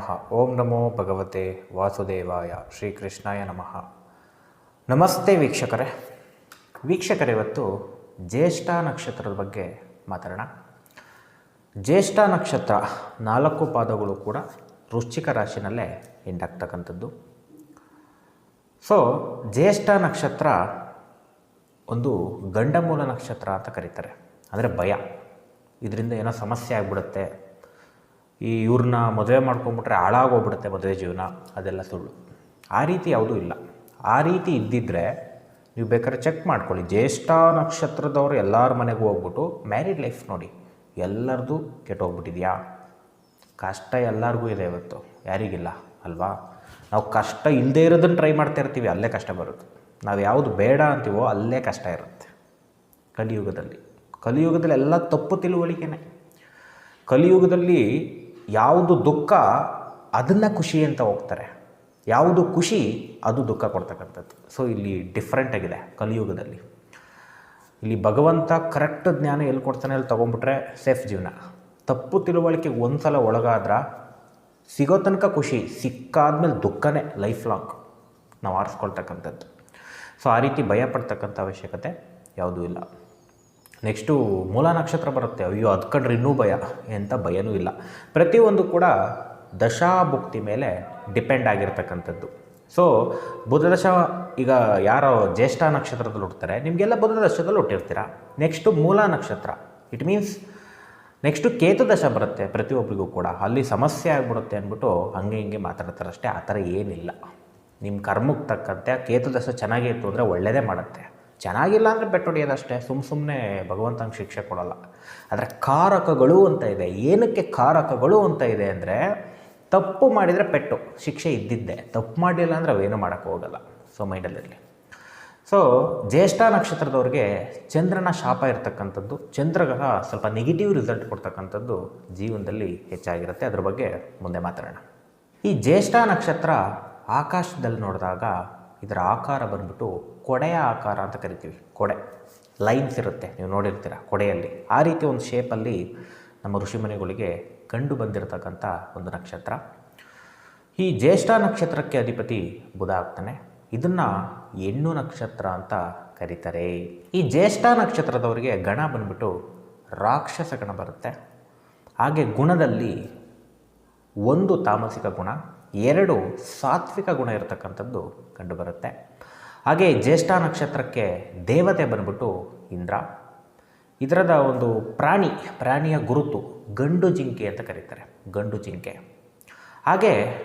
ನಮಃ ಓಂ ನಮೋ ಭಗವತೆ ವಾಸುದೇವಾಯ ಶ್ರೀಕೃಷ್ಣಾಯ ನಮಃ ನಮಸ್ತೆ ವೀಕ್ಷಕರೇ। ವೀಕ್ಷಕರೇ, ಇವತ್ತು ಜ್ಯೇಷ್ಠ ನಕ್ಷತ್ರದ ಬಗ್ಗೆ ಮಾತಾಡೋಣ. ಜ್ಯೇಷ್ಠ ನಕ್ಷತ್ರ ನಾಲ್ಕು ಪಾದಗಳು ಕೂಡ ವೃಶ್ಚಿಕ ರಾಶಿನಲ್ಲೇ ಎಂಡಾಗ್ತಕ್ಕಂಥದ್ದು ಸೊ ಜ್ಯೇಷ್ಠ ನಕ್ಷತ್ರ ಒಂದು ಗಂಡಮೂಲ ನಕ್ಷತ್ರ ಅಂತ ಕರೀತಾರೆ. ಅಂದರೆ ಭಯ. ಇದರಿಂದ ಏನೋ ಸಮಸ್ಯೆ ಆಗಿಬಿಡುತ್ತೆ. ಈ ಇವ್ರನ್ನ ಮದುವೆ ಮಾಡ್ಕೊಂಬಿಟ್ರೆ ಹಾಳಾಗೋಗ್ಬಿಡುತ್ತೆ ಮದುವೆ ಜೀವನ, ಅದೆಲ್ಲ ಸುಳ್ಳು. ಆ ರೀತಿ ಯಾವುದೂ ಇಲ್ಲ. ಆ ರೀತಿ ಇದ್ದಿದ್ದರೆ ನೀವು ಬೇಕಾದ್ರೆ ಚೆಕ್ ಮಾಡ್ಕೊಳ್ಳಿ. ಜ್ಯೇಷ್ಠ ನಕ್ಷತ್ರದವರು ಎಲ್ಲರ ಮನೆಗೂ ಹೋಗ್ಬಿಟ್ಟು ಮ್ಯಾರಿಡ್ ಲೈಫ್ ನೋಡಿ, ಎಲ್ಲರದು ಕೆಟ್ಟೋಗ್ಬಿಟ್ಟಿದೆಯಾ? ಕಷ್ಟ ಎಲ್ಲರಿಗೂ ಇದೆ ಇವತ್ತು, ಯಾರಿಗಿಲ್ಲ, ಅಲ್ವಾ? ನಾವು ಕಷ್ಟ ಇಲ್ಲದೇ ಇರೋದನ್ನು ಟ್ರೈ ಮಾಡ್ತಾ ಇರ್ತೀವಿ, ಅಲ್ಲೇ ಕಷ್ಟ ಬರುತ್ತೆ. ನಾವು ಯಾವುದು ಬೇಡ ಅಂತೀವೋ ಅಲ್ಲೇ ಕಷ್ಟ ಇರುತ್ತೆ. ಕಲಿಯುಗದಲ್ಲಿ. ಕಲಿಯುಗದಲ್ಲಿ ಎಲ್ಲ ತಪ್ಪು ತಿಳುವಳಿಕೆನೆ. ಕಲಿಯುಗದಲ್ಲಿ ಯಾವುದು ದುಃಖ ಅದನ್ನು ಖುಷಿ ಅಂತ ಹೋಗ್ತಾರೆ. ಯಾವುದು ಖುಷಿ ಅದು ದುಃಖ ಕೊಡ್ತಕ್ಕಂಥದ್ದು. ಸೊ ಇಲ್ಲಿ ಡಿಫ್ರೆಂಟ್ ಆಗಿದೆ ಕಲಿಯುಗದಲ್ಲಿ. ಇಲ್ಲಿ ಭಗವಂತ ಕರೆಕ್ಟ್ ಜ್ಞಾನ ಎಲ್ಲಿ ಕೊಡ್ತಾನೆ ಅಲ್ಲಿ ತೊಗೊಂಬಿಟ್ರೆ ಸೇಫ್ ಜೀವನ. ತಪ್ಪು ತಿಳುವಳಿಕೆ ಒಂದು ಸಲ ಒಳಗಾದ್ರೆ ಸಿಗೋ ತನಕ ಖುಷಿ, ಸಿಕ್ಕಾದ್ಮೇಲೆ ದುಃಖನೇ ಲೈಫ್ ಲಾಂಗ್ ನಾವು ಆರಿಸ್ಕೊಳ್ತಕ್ಕಂಥದ್ದು. ಸೊ ಆ ರೀತಿ ಭಯ ಪಡ್ತಕ್ಕಂಥ ಅವಶ್ಯಕತೆ ಯಾವುದೂ ಇಲ್ಲ. ನೆಕ್ಸ್ಟು ಮೂಲ ನಕ್ಷತ್ರ ಬರುತ್ತೆ. ಅಯ್ಯೋ, ಅದು ಕಂಡ್ರೆ ಇನ್ನೂ ಭಯ ಎಂಥ ಭಯನೂ ಇಲ್ಲ. ಪ್ರತಿಯೊಂದು ಕೂಡ ದಶಾಭುಕ್ತಿ ಮೇಲೆ ಡಿಪೆಂಡ್ ಆಗಿರ್ತಕ್ಕಂಥದ್ದು. ಸೊ ಬುಧದಶ ಈಗ ಯಾರೋ ಜ್ಯೇಷ್ಠ ನಕ್ಷತ್ರದಲ್ಲಿ ಹುಡ್ತಾರೆ ನಿಮಗೆಲ್ಲ ಬುಧ ದಶದಲ್ಲಿ ಹುಟ್ಟಿರ್ತೀರ? ನೆಕ್ಸ್ಟು ಮೂಲ ನಕ್ಷತ್ರ. ಇಟ್ ಮೀನ್ಸ್ ನೆಕ್ಸ್ಟು ಕೇತು ದಶ ಬರುತ್ತೆ ಪ್ರತಿಯೊಬ್ಬರಿಗೂ ಕೂಡ. ಅಲ್ಲಿ ಸಮಸ್ಯೆ ಆಗಿಬಿಡುತ್ತೆ ಅಂದ್ಬಿಟ್ಟು ಹಂಗೆ ಹಿಂಗೆ ಮಾತಾಡ್ತಾರಷ್ಟೇ. ಆ ಥರ ಏನಿಲ್ಲ. ನಿಮ್ಮ ಕರ್ಮಕ್ಕೆ ತಕ್ಕಂತೆ ಕೇತು ದಶ ಚೆನ್ನಾಗಿತ್ತು ಅಂದರೆ ಒಳ್ಳೆಯದೇ ಮಾಡುತ್ತೆ. ಚೆನ್ನಾಗಿಲ್ಲ ಅಂದರೆ ಪೆಟ್ಟು ಹೊಡೆಯೋದಷ್ಟೇ ಸುಮ್ಮ ಸುಮ್ಮನೆ ಭಗವಂತಂಗೆ ಶಿಕ್ಷೆ ಕೊಡೋಲ್ಲ. ಆದರೆ ಕಾರಕಗಳು ಅಂತ ಇದೆ. ಏನಕ್ಕೆ ಕಾರಕಗಳು ಅಂತ ಇದೆ ಅಂದರೆ ತಪ್ಪು ಮಾಡಿದರೆ ಪೆಟ್ಟು, ಶಿಕ್ಷೆ ಇದ್ದಿದ್ದೆ. ತಪ್ಪು ಮಾಡಲಿಲ್ಲ ಅಂದರೆ ಅವೇನು ಮಾಡೋಕ್ಕೆ ಹೋಗಲ್ಲ. ಸೊ ಮೈಂಡಲ್ಲಿರಲಿ ಸೊ ಜ್ಯೇಷ್ಠ ನಕ್ಷತ್ರದವ್ರಿಗೆ ಚಂದ್ರನ ಶಾಪ ಇರತಕ್ಕಂಥದ್ದು ಚಂದ್ರಗ್ರಹ ಸ್ವಲ್ಪ ನೆಗೆಟಿವ್ ರಿಸಲ್ಟ್ ಕೊಡ್ತಕ್ಕಂಥದ್ದು ಜೀವನದಲ್ಲಿ ಹೆಚ್ಚಾಗಿರುತ್ತೆ. ಅದ್ರ ಬಗ್ಗೆ ಮುಂದೆ ಮಾತಾಡೋಣ. ಈ ಜ್ಯೇಷ್ಠ ನಕ್ಷತ್ರ ಆಕಾಶದಲ್ಲಿ ನೋಡಿದಾಗ ಇದರ ಆಕಾರ ಬಂದ್ಬಿಟ್ಟು ಕೊಡೆಯ ಆಕಾರ ಅಂತ ಕರಿತೀವಿ, ಕೊಡೆ. ಲೈನ್ಸ್ ಇರುತ್ತೆ, ನೀವು ನೋಡಿರ್ತೀರ ಕೊಡೆಯಲ್ಲಿ. ಆ ರೀತಿ ಒಂದು ಶೇಪಲ್ಲಿ ನಮ್ಮ ಋಷಿಮನೆಗಳಿಗೆ ಕಂಡು ಬಂದಿರತಕ್ಕಂಥ ಒಂದು ನಕ್ಷತ್ರ. ಈ ಜ್ಯೇಷ್ಠ ನಕ್ಷತ್ರಕ್ಕೆ ಅಧಿಪತಿ ಬುಧ ಆಗ್ತಾನೆ. ಇದನ್ನು ಹೆಣ್ಣು ನಕ್ಷತ್ರ ಅಂತ ಕರೀತಾರೆ. ಈ ಜ್ಯೇಷ್ಠ ನಕ್ಷತ್ರದವರಿಗೆ ಗಣ ಬಂದ್ಬಿಟ್ಟು ರಾಕ್ಷಸ ಗಣ ಬರುತ್ತೆ. ಹಾಗೆ ಗುಣದಲ್ಲಿ ಒಂದು ತಾಮಸಿಕ ಗುಣ ಎರಡು ಸಾತ್ವಿಕ ಗುಣ ಇರತಕ್ಕಂಥದ್ದು ಕಂಡುಬರುತ್ತೆ. ಹಾಗೆ ಜ್ಯೇಷ್ಠ ನಕ್ಷತ್ರಕ್ಕೆ ದೇವತೆ ಬಂದ್ಬಿಟ್ಟು ಇಂದ್ರ. ಇದರದ ಒಂದು ಪ್ರಾಣಿ, ಪ್ರಾಣಿಯ ಗುರುತು ಗಂಡು ಜಿಂಕೆ ಅಂತ ಕರೀತಾರೆ, ಗಂಡು ಜಿಂಕೆ. ಹಾಗೆ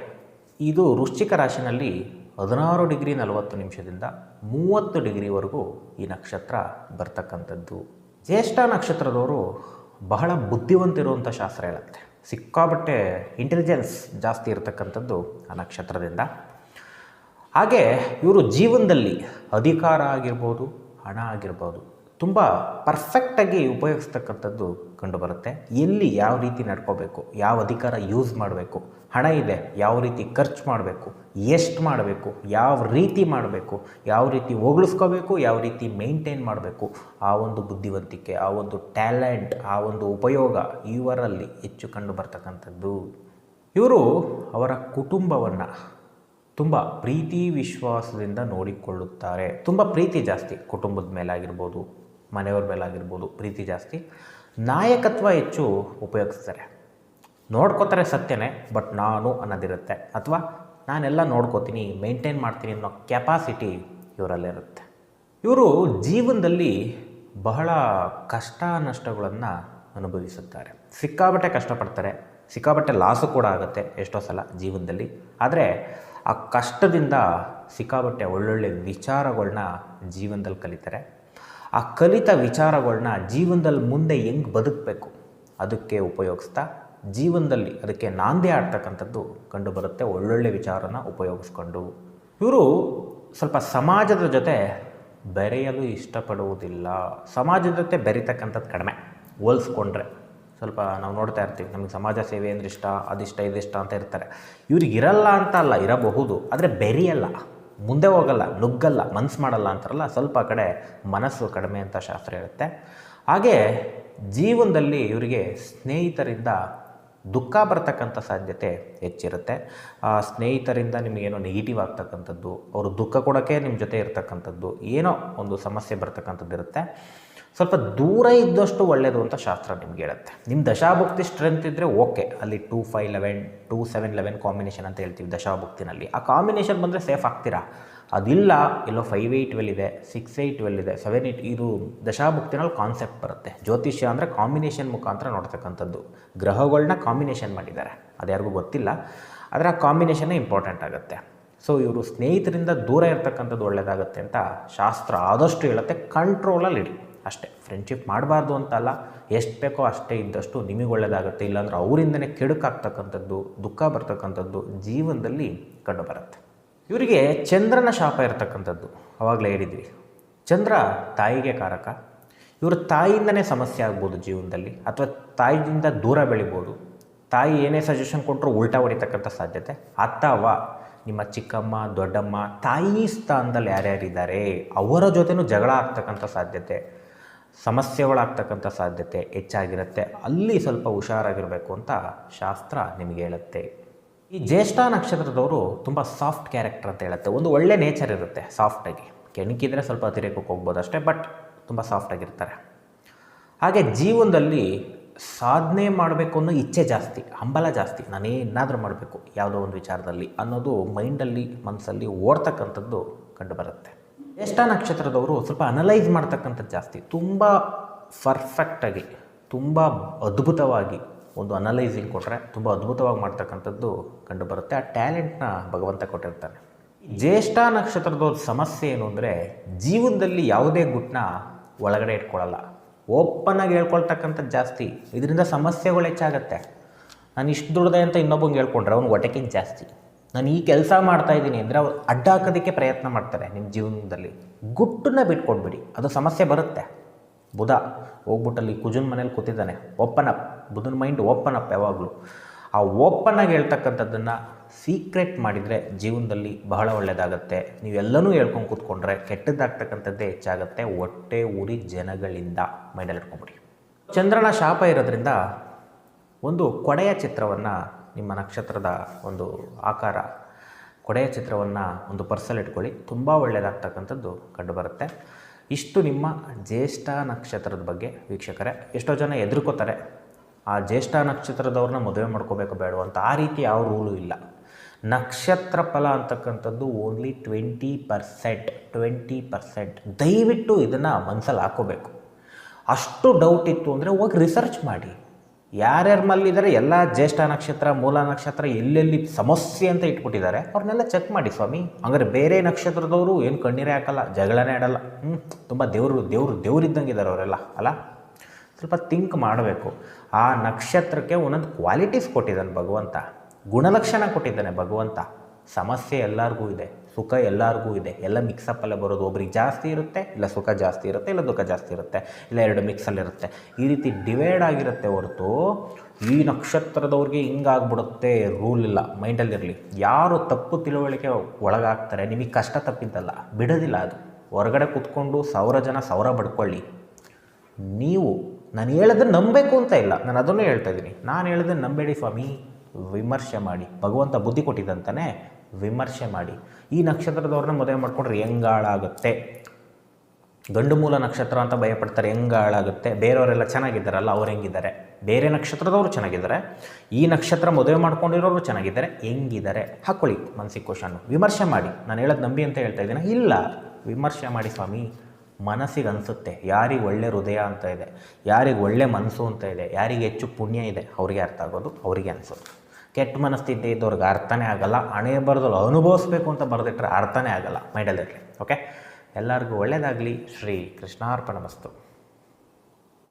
ಇದು ವೃಶ್ಚಿಕ ರಾಶಿನಲ್ಲಿ ಹದಿನಾರು ಡಿಗ್ರಿ ನಲವತ್ತು ನಿಮಿಷದಿಂದ ಮೂವತ್ತು ಡಿಗ್ರಿವರೆಗೂ ಈ ನಕ್ಷತ್ರ ಬರ್ತಕ್ಕಂಥದ್ದು. ಜ್ಯೇಷ್ಠ ನಕ್ಷತ್ರದವರು ಬಹಳ ಬುದ್ಧಿವಂತಿರುವಂಥ ಶಾಸ್ತ್ರ ಹೇಳುತ್ತೆ. ಸಿಕ್ಕಾಬಟ್ಟೆ ಇಂಟೆಲಿಜೆನ್ಸ್ ಜಾಸ್ತಿ ಇರತಕ್ಕಂಥದ್ದು ಆ ನಕ್ಷತ್ರದಿಂದ. ಹಾಗೆ ಇವರು ಜೀವನದಲ್ಲಿ ಅಧಿಕಾರ ಆಗಿರ್ಬೋದು ಹಣ ಆಗಿರ್ಬೋದು ತುಂಬ ಪರ್ಫೆಕ್ಟಾಗಿ ಉಪಯೋಗಿಸ್ತಕ್ಕಂಥದ್ದು ಕಂಡುಬರುತ್ತೆ. ಎಲ್ಲಿ ಯಾವ ರೀತಿ ನಡ್ಕೋಬೇಕು, ಯಾವ ಅಧಿಕಾರ ಯೂಸ್ ಮಾಡಬೇಕು, ಹಣ ಇದೆ, ಯಾವ ರೀತಿ ಖರ್ಚು ಮಾಡಬೇಕು, ಎಷ್ಟು ಮಾಡಬೇಕು, ಯಾವ ರೀತಿ ಮಾಡಬೇಕು, ಯಾವ ರೀತಿ ಹೊಗಳಿಸ್ಕೋಬೇಕು ಯಾವ ರೀತಿ ಮೇಂಟೈನ್ ಮಾಡಬೇಕು, ಆ ಒಂದು ಬುದ್ಧಿವಂತಿಕೆ, ಆ ಒಂದು ಟ್ಯಾಲೆಂಟ್ ಆ ಒಂದು ಉಪಯೋಗ ಇವರಲ್ಲಿ ಹೆಚ್ಚು ಕಂಡು ಬರ್ತಕ್ಕಂಥದ್ದು ಇವರು ಅವರ ಕುಟುಂಬವನ್ನು ತುಂಬ ಪ್ರೀತಿ ವಿಶ್ವಾಸದಿಂದ ನೋಡಿಕೊಳ್ಳುತ್ತಾರೆ. ತುಂಬ ಪ್ರೀತಿ ಜಾಸ್ತಿ ಕುಟುಂಬದ ಮೇಲಾಗಿರ್ಬೋದು. ಮನೆಯವ್ರ ಮೇಲಾಗಿರ್ಬೋದು, ಪ್ರೀತಿ ಜಾಸ್ತಿ. ನಾಯಕತ್ವ ಹೆಚ್ಚು ಉಪಯೋಗಿಸ್ತಾರೆ. ನೋಡ್ಕೋತಾರೆ ಸತ್ಯನೇ, ಬಟ್ ನಾನು ಅನ್ನೋದಿರುತ್ತೆ. ಅಥವಾ ನಾನೆಲ್ಲ ನೋಡ್ಕೋತೀನಿ, ಮೇಂಟೈನ್ ಮಾಡ್ತೀನಿ ಅನ್ನೋ ಕೆಪಾಸಿಟಿ ಇವರಲ್ಲಿರುತ್ತೆ. ಇವರು ಜೀವನದಲ್ಲಿ ಬಹಳ ಕಷ್ಟ ನಷ್ಟಗಳನ್ನು ಅನುಭವಿಸುತ್ತಾರೆ. ಸಿಕ್ಕಾಬಟ್ಟೆ ಕಷ್ಟಪಡ್ತಾರೆ. ಸಿಕ್ಕಾಬಟ್ಟೆ ಲಾಸು ಕೂಡ ಆಗುತ್ತೆ ಎಷ್ಟೋ ಸಲ ಜೀವನದಲ್ಲಿ. ಆದರೆ ಆ ಕಷ್ಟದಿಂದ ಸಿಕ್ಕಾಬಟ್ಟೆ ಒಳ್ಳೊಳ್ಳೆ ವಿಚಾರಗಳನ್ನ ಜೀವನದಲ್ಲಿ ಕಲಿತಾರೆ. ಆ ಕಲಿತ ವಿಚಾರಗಳನ್ನ ಜೀವನದಲ್ಲಿ ಮುಂದೆ ಹೆಂಗೆ ಬದುಕಬೇಕು? ಅದಕ್ಕೆ ಉಪಯೋಗಿಸ್ತಾ ಜೀವನದಲ್ಲಿ ಅದಕ್ಕೆ ನಾಂದೇ ಆಡ್ತಕ್ಕಂಥದ್ದು ಕಂಡುಬರುತ್ತೆ. ಒಳ್ಳೊಳ್ಳೆ ವಿಚಾರನ ಉಪಯೋಗಿಸ್ಕೊಂಡು. ಇವರು ಸ್ವಲ್ಪ ಸಮಾಜದ ಜೊತೆ ಬೆರೆಯಲು ಇಷ್ಟಪಡುವುದಿಲ್ಲ. ಸಮಾಜದ ಜೊತೆ ಬೆರೀತಕ್ಕಂಥದ್ದು ಕಡಿಮೆ. ಹೋಲಿಸ್ಕೊಂಡ್ರೆ ಸ್ವಲ್ಪ ನಾವು ನೋಡ್ತಾ ಇರ್ತೀವಿ, ನಮಗೆ ಸಮಾಜ ಸೇವೆ ಅಂದ್ರೆ ಇಷ್ಟ, ಅದಿಷ್ಟ, ಇದಿಷ್ಟ ಅಂತ ಇರ್ತಾರೆ. ಇವ್ರಿಗೆ ಇರಲ್ಲ ಅಂತ ಅಲ್ಲ, ಇರಬಹುದು, ಆದರೆ ಬೆರೆಯಲ್ಲ. ಮುಂದೆ ಹೋಗಲ್ಲ ನುಗ್ಗಲ್ಲ ಮನಸ್ಸು ಮಾಡಲ್ಲ ಅಂತಾರಲ್ಲ ಸ್ವಲ್ಪ ಕಡೆ ಮನಸ್ಸು ಕಡಿಮೆ ಅಂತ ಶಾಸ್ತ್ರ ಹೇಳುತ್ತೆ. ಹಾಗೆ ಜೀವನದಲ್ಲಿ ಇವರಿಗೆ ಸ್ನೇಹಿತರಿಂದ ದುಃಖ ಬರ್ತಕ್ಕಂಥ ಸಾಧ್ಯತೆ ಹೆಚ್ಚಿರುತ್ತೆ. ಆ, ಸ್ನೇಹಿತರಿಂದ ನಿಮಗೇನೋ ನೆಗೆಟಿವ್ ಆಗ್ತಕ್ಕಂಥದ್ದು ಅವರು ದುಃಖ ಕೊಡೋಕ್ಕೆ ನಿಮ್ಮ ಜೊತೆ ಇರ್ತಕ್ಕಂಥದ್ದು ಏನೋ ಒಂದು ಸಮಸ್ಯೆ ಬರ್ತಕ್ಕಂಥದ್ದು ಇರುತ್ತೆ. ಸ್ವಲ್ಪ ದೂರ ಇದ್ದಷ್ಟು ಒಳ್ಳೆಯದು ಅಂತ ಶಾಸ್ತ್ರ ನಿಮ್ಗೆ ಹೇಳುತ್ತೆ. ನಿಮ್ಮ ದಶಾಭುಕ್ತಿ ಸ್ಟ್ರೆಂತ್ ಇದ್ದರೆ ಓಕೆ ಅಲ್ಲಿ two five eleven two seven eleven combination ಅಂತ ಹೇಳ್ತೀವಿ ದಶಾಭುಕ್ತಿನಲ್ಲಿ. ಆ ಕಾಂಬಿನೇಷನ್ ಬಂದರೆ ಸೇಫ್ ಆಗ್ತೀರಾ? ಅದಿಲ್ಲ, ಎಲ್ಲೋ ಫೈವ್ ಏಯ್ಟ್ ಟ್ವೆಲ್ ಇದೆ ಸಿಕ್ಸ್ ಏಯ್ಟ್ ಟ್ವೆಲ್ ಇದೆ ಸೆವೆನ್ ಏಯ್ಟ್ ಇದು ದಶಾಭುಕ್ತಿನಲ್ಲಿ ಕಾನ್ಸೆಪ್ಟ್ ಬರುತ್ತೆ. ಜ್ಯೋತಿಷ್ಯ ಅಂದರೆ ಕಾಂಬಿನೇಷನ್ ಮುಖಾಂತರ ನೋಡ್ತಕ್ಕಂಥದ್ದು. ಗ್ರಹಗಳನ್ನ ಕಾಂಬಿನೇಷನ್ ಮಾಡಿದ್ದಾರೆ. ಅದು ಯಾರಿಗೂ ಗೊತ್ತಿಲ್ಲ, ಆದರೆ ಆ ಕಾಂಬಿನೇಷನ್ನೇ ಇಂಪಾರ್ಟೆಂಟ್ ಆಗುತ್ತೆ. ಸೊ ಇವರು ಸ್ನೇಹಿತರಿಂದ ದೂರ ಇರ್ತಕ್ಕಂಥದ್ದು ಒಳ್ಳೆಯದಾಗುತ್ತೆ ಅಂತ ಶಾಸ್ತ್ರ ಆದಷ್ಟು ಹೇಳುತ್ತೆ ಕಂಟ್ರೋಲಲ್ಲಿ ಇಡಿ ಅಷ್ಟೇ. ಫ್ರೆಂಡ್ಶಿಪ್ ಮಾಡಬಾರ್ದು ಅಂತಲ್ಲ, ಎಷ್ಟು ಬೇಕೋ ಅಷ್ಟೇ ಇದ್ದಷ್ಟು ನಿಮಗೆ ಒಳ್ಳೆಯದಾಗುತ್ತೆ ಇಲ್ಲಾಂದ್ರೆ ಅವರಿಂದನೇ ಕೆಡುಕಾಗ್ತಕ್ಕಂಥದ್ದು, ದುಃಖ ಬರ್ತಕ್ಕಂಥದ್ದು ಜೀವನದಲ್ಲಿ ಕಂಡುಬರುತ್ತೆ ಇವರಿಗೆ ಚಂದ್ರನ ಶಾಪ ಇರತಕ್ಕಂಥದ್ದು, ಅವಾಗಲೇ ಹೇಳಿದ್ವಿ. ಚಂದ್ರ ತಾಯಿಗೆ ಕಾರಕ. ಇವರು ತಾಯಿಯಿಂದನೇ ಸಮಸ್ಯೆ ಆಗ್ಬೋದು ಜೀವನದಲ್ಲಿ, ಅಥವಾ ತಾಯಿಯಿಂದ ದೂರ ಬೆಳಿಬೋದು. ತಾಯಿ ಏನೇ ಸಜೆಷನ್ ಕೊಟ್ಟರು ಉಲ್ಟಾ ಹೊಡಿತಕ್ಕಂಥ ಸಾಧ್ಯತೆ. ಅತ್ತವ ನಿಮ್ಮ ಚಿಕ್ಕಮ್ಮ, ದೊಡ್ಡಮ್ಮ ತಾಯಿ ಸ್ಥಾನದಲ್ಲಿ ಯಾರ್ಯಾರಿದ್ದಾರೆ, ಅವರ ಜೊತೆನೂ ಜಗಳ ಆಗ್ತಕ್ಕಂಥ ಸಾಧ್ಯತೆ. ಸಮಸ್ಯೆಗಳಾಗ್ತಕ್ಕಂಥ ಸಾಧ್ಯತೆ ಹೆಚ್ಚಾಗಿರುತ್ತೆ. ಅಲ್ಲಿ ಸ್ವಲ್ಪ ಹುಷಾರಾಗಿರಬೇಕು ಅಂತ ಶಾಸ್ತ್ರ ನಿಮಗೆ ಹೇಳುತ್ತೆ. ಈ ಜ್ಯೇಷ್ಠ ನಕ್ಷತ್ರದವರು ತುಂಬ ಸಾಫ್ಟ್ ಕ್ಯಾರೆಕ್ಟರ್ ಅಂತ ಹೇಳುತ್ತೆ. ಒಂದು ಒಳ್ಳೆ ನೇಚರ್ ಇರುತ್ತೆ ಸಾಫ್ಟಾಗಿ ಕೆಣಕಿದ್ರೆ ಸ್ವಲ್ಪ ಅತಿರೇಕಕ್ಕೆ ಹೋಗ್ಬೋದು ಅಷ್ಟೇ, ಬಟ್ ತುಂಬ ಸಾಫ್ಟಾಗಿರ್ತಾರೆ ಹಾಗೆ ಜೀವನದಲ್ಲಿ ಸಾಧನೆ ಮಾಡಬೇಕು ಅನ್ನೋ ಇಚ್ಛೆ ಜಾಸ್ತಿ, ಹಂಬಲ ಜಾಸ್ತಿ. ನಾನೇನಾದರೂ ಮಾಡಬೇಕು, ಯಾವುದೋ ಒಂದು ವಿಚಾರದಲ್ಲಿ ಅನ್ನೋದು ಮೈಂಡಲ್ಲಿ ಮನಸ್ಸಲ್ಲಿ ಓಡ್ತಕ್ಕಂಥದ್ದು ಕಂಡುಬರುತ್ತೆ. ಜ್ಯೇಷ್ಠ ನಕ್ಷತ್ರದವರು ಸ್ವಲ್ಪ ಅನಲೈಸ್ ಮಾಡ್ತಕ್ಕಂಥದ್ದು ಜಾಸ್ತಿ. ತುಂಬ ಪರ್ಫೆಕ್ಟಾಗಿ ತುಂಬ ಅದ್ಭುತವಾಗಿ ಒಂದು ಅನಲೈಸಿಂಗ್ ಕೊಟ್ಟರೆ ತುಂಬ ಅದ್ಭುತವಾಗಿ ಮಾಡ್ತಕ್ಕಂಥದ್ದು ಕಂಡುಬರುತ್ತೆ. ಆ ಟ್ಯಾಲೆಂಟ್ನ ಭಗವಂತ ಕೊಟ್ಟಿರ್ತಾನೆ. ಜ್ಯೇಷ್ಠ ನಕ್ಷತ್ರದವ್ರ ಸಮಸ್ಯೆ ಏನು ಅಂದರೆ ಜೀವನದಲ್ಲಿ ಯಾವುದೇ ಗುಟ್ಟನ್ನ ಒಳಗಡೆ ಇಟ್ಕೊಳ್ಳಲ್ಲ ಓಪನ್ನಾಗಿ ಹೇಳ್ಕೊಳ್ತಕ್ಕಂಥದ್ದು ಜಾಸ್ತಿ. ಇದರಿಂದ ಸಮಸ್ಯೆಗಳು ಹೆಚ್ಚಾಗತ್ತೆ. ನಾನು ಇಷ್ಟು ದುಡ್ದೆ ಅಂತ ಇನ್ನೊಬ್ಬಂಗೆ ಹೇಳ್ಕೊಂಡ್ರೆ ಅವ್ನು ಹೊಟ್ಟೆಕಿಂತ ಜಾಸ್ತಿ. ನಾನು ಈ ಕೆಲಸ ಮಾಡ್ತಾ ಇದ್ದೀನಿ ಅಂದರೆ ಅವ್ರು ಅಡ್ಡ ಹಾಕೋದಕ್ಕೆ ಪ್ರಯತ್ನ ಮಾಡ್ತಾರೆ ನಿಮ್ಮ ಜೀವನದಲ್ಲಿ. ಗುಟ್ಟನ್ನ ಬಿಟ್ಕೊಡ್ಬಿಡಿ. ಅದು ಸಮಸ್ಯೆ ಬರುತ್ತೆ. ಬುಧ ಹೋಗ್ಬಿಟ್ಟಲ್ಲಿ ಕುಜನ್ ಮನೇಲಿ ಕೂತಿದ್ದಾನೆ. Open up. ಬುಧನ ಮೈಂಡ್ ಓಪನ್ ಅಪ್ ಯಾವಾಗಲೂ. ಆ ಓಪನ್ ಆಗಿ ಹೇಳ್ತಕ್ಕಂಥದ್ದನ್ನು ಸೀಕ್ರೆಟ್ ಮಾಡಿದರೆ ಜೀವನದಲ್ಲಿ ಬಹಳ ಒಳ್ಳೆಯದಾಗತ್ತೆ ನೀವೆಲ್ಲನೂ ಹೇಳ್ಕೊಂಡು ಕೂತ್ಕೊಂಡ್ರೆ ಕೆಟ್ಟದ್ದಾಗ್ತಕ್ಕಂಥದ್ದೇ ಹೆಚ್ಚಾಗುತ್ತೆ. ಹೊಟ್ಟೆ ಉರಿ ಜನಗಳಿಂದ ಮೈಂಡಲ್ಲಿ ಇಟ್ಕೊಂಬಿಡಿ ಚಂದ್ರನ ಶಾಪ ಇರೋದ್ರಿಂದ ಒಂದು ಕೊಡೆಯ ಚಿತ್ರವನ್ನು ನಿಮ್ಮ ನಕ್ಷತ್ರದ ಒಂದು ಆಕಾರ ಕೊಡೆಯ ಚಿತ್ರವನ್ನು ಒಂದು ಪರ್ಸಲ್ ಇಟ್ಕೊಳ್ಳಿ. ತುಂಬ ಒಳ್ಳೆಯದಾಗ್ತಕ್ಕಂಥದ್ದು ಕಂಡುಬರುತ್ತೆ. ಇಷ್ಟು ನಿಮ್ಮ ಜ್ಯೇಷ್ಠ ನಕ್ಷತ್ರದ ಬಗ್ಗೆ ವೀಕ್ಷಕರೇ, ಎಷ್ಟೋ ಜನ ಎದುರ್ಕೋತಾರೆ ಆ ಜ್ಯೇಷ್ಠ ನಕ್ಷತ್ರದವ್ರನ್ನ ಮದುವೆ ಮಾಡ್ಕೋಬೇಕು ಬೇಡ ಅಂತ. ಆ ರೀತಿ ಯಾವ ರೂಲು ಇಲ್ಲ. ನಕ್ಷತ್ರ ಫಲ ಅಂತಕ್ಕಂಥದ್ದು only twenty percent twenty percent ದಯವಿಟ್ಟು ಇದನ್ನು ಮನಸ್ಸಲ್ಲಿ ಹಾಕೋಬೇಕು. ಅಷ್ಟು ಡೌಟ್ ಇತ್ತು ಅಂದರೆ ಹೋಗಿ ರಿಸರ್ಚ್ ಮಾಡಿ. ಯಾರ್ಯಾರ ಮಲ್ಲಿದ್ದಾರೆ ಎಲ್ಲ ಜ್ಯೇಷ್ಠ ನಕ್ಷತ್ರ, ಮೂಲ ನಕ್ಷತ್ರ ಎಲ್ಲೆಲ್ಲಿ ಸಮಸ್ಯೆ ಅಂತ ಇಟ್ಬಿಟ್ಟಿದ್ದಾರೆ, ಅವ್ರನ್ನೆಲ್ಲ ಚೆಕ್ ಮಾಡಿ ಸ್ವಾಮಿ. ಹಂಗಾರೆ ಬೇರೆ ನಕ್ಷತ್ರದವರು ಏನು ಕಣ್ಣೀರೇ ಹಾಕಲ್ಲ, ಜಗಳನೇ ಆಡಲ್ಲ. ಹ್ಞೂ ತುಂಬ ದೇವರು ದೇವರು ದೇವರಿದ್ದಂಗೆ ಇದ್ದಾರೆ ಅವರೆಲ್ಲ, ಅಲ್ಲ? ಸ್ವಲ್ಪ ಥಿಂಕ್ ಮಾಡಬೇಕು. ಆ ನಕ್ಷತ್ರಕ್ಕೆ ಒಂದೊಂದು ಕ್ವಾಲಿಟೀಸ್ ಕೊಟ್ಟಿದ್ದಾನೆ ಭಗವಂತ, ಗುಣಲಕ್ಷಣ ಕೊಟ್ಟಿದ್ದಾನೆ ಭಗವಂತ. ಸಮಸ್ಯೆ ಎಲ್ಲರಿಗೂ ಇದೆ. ಸುಖ ಎಲ್ಲರಿಗೂ ಇದೆ. ಎಲ್ಲ ಮಿಕ್ಸಪ್ಪಲ್ಲೇ ಬರೋದು ಒಬ್ರಿಗೆ ಜಾಸ್ತಿ ಇರುತ್ತೆ, ಇಲ್ಲ ಸುಖ ಜಾಸ್ತಿ ಇರುತ್ತೆ, ಇಲ್ಲ ದುಃಖ ಜಾಸ್ತಿ ಇರುತ್ತೆ, ಇಲ್ಲ ಎರಡು ಮಿಕ್ಸಲ್ಲಿರುತ್ತೆ ಈ ರೀತಿ ಡಿವೈಡ್ ಆಗಿರುತ್ತೆ ಹೊರತು ಈ ನಕ್ಷತ್ರದವ್ರಿಗೆ ಹಿಂಗಾಗ್ಬಿಡುತ್ತೆ ರೂಲ್ ಇಲ್ಲ. ಮೈಂಡಲ್ಲಿರಲಿ ಯಾರು ತಪ್ಪು ತಿಳುವಳಿಕೆ ಒಳಗಾಗ್ತಾರೆ, ನಿಮಗೆ ಕಷ್ಟ ತಪ್ಪಿದ್ದಲ್ಲ, ಬಿಡೋದಿಲ್ಲ ಅದು. ಹೊರಗಡೆ ಕೂತ್ಕೊಂಡು ಸಾವಿರ ಜನ ಸಾವಿರ ಬಡ್ಕೊಳ್ಳಿ. ನೀವು, ನಾನು ಹೇಳೋದನ್ನ ನಂಬಬೇಕು ಅಂತ ಇಲ್ಲ. ನಾನು ಅದನ್ನು ಹೇಳ್ತಾ ಇದ್ದೀನಿ. ನಾನು ಹೇಳಿದ್ರೆ ನಂಬೇಡಿ ಸ್ವಾಮಿ. ವಿಮರ್ಶೆ ಮಾಡಿ. ಭಗವಂತ ಬುದ್ಧಿ ಕೊಟ್ಟಿದ್ದಂತಾನೆ ವಿಮರ್ಶೆ ಮಾಡಿ. ಈ ನಕ್ಷತ್ರದವ್ರನ್ನ ಮದುವೆ ಮಾಡಿಕೊಂಡ್ರೆ ಹೆಂಗೆ ಹಾಳಾಗುತ್ತೆ ಗಂಡು ಮೂಲ ನಕ್ಷತ್ರ ಅಂತ ಭಯಪಡ್ತಾರೆ ಹೆಂಗೆ ಹಾಳಾಗುತ್ತೆ ಬೇರೆಯವರೆಲ್ಲ ಚೆನ್ನಾಗಿದ್ದಾರಲ್ಲ, ಅವ್ರು ಹೆಂಗಿದ್ದಾರೆ? ಬೇರೆ ನಕ್ಷತ್ರದವರು ಚೆನ್ನಾಗಿದ್ದಾರೆ. ಈ ನಕ್ಷತ್ರ ಮದುವೆ ಮಾಡ್ಕೊಂಡಿರೋರು ಚೆನ್ನಾಗಿದ್ದಾರೆ, ಹೆಂಗಿದ್ದಾರೆ? ಹಾಕೊಳ್ಳಿ ಮನಸ್ಸಿಗೆ ಕ್ವಶನ್ನು ವಿಮರ್ಶೆ ಮಾಡಿ. ನಾನು ಹೇಳೋದು ನಂಬಿ ಅಂತ ಹೇಳ್ತಾ ಇದ್ದೀನಿ? ಇಲ್ಲ. ವಿಮರ್ಶೆ ಮಾಡಿ ಸ್ವಾಮಿ. ಮನಸ್ಸಿಗೆ ಅನಿಸುತ್ತೆ. ಯಾರಿಗೆ ಒಳ್ಳೆ ಹೃದಯ ಅಂತ ಇದೆ, ಯಾರಿಗೆ ಒಳ್ಳೆ ಮನಸ್ಸು ಅಂತ ಇದೆ, ಯಾರಿಗೆ ಹೆಚ್ಚು ಪುಣ್ಯ ಇದೆ, ಅವರಿಗೆ ಅರ್ಥ ಆಗೋದು, ಅವರಿಗೆ ಅನಿಸೋದು ಕೆಟ್ಟ ಮನಸ್ಥಿತಿ ಇದ್ದವ್ರಿಗೆ ಅರ್ಥನೇ ಆಗಲ್ಲ ಹಣೆ ಬರೆದಲು ಅನುಭವಿಸ್ಬೇಕು ಅಂತ ಬರೆದಿಟ್ರೆ ಅರ್ಥನೇ ಆಗಲ್ಲ ಮೈಂಡಲ್ಲಿರಲಿ ಓಕೆ ಎಲ್ಲರಿಗೂ ಒಳ್ಳೆಯದಾಗಲಿ ಶ್ರೀ ಕೃಷ್ಣಾರ್ಪಣ ಮಸ್ತು.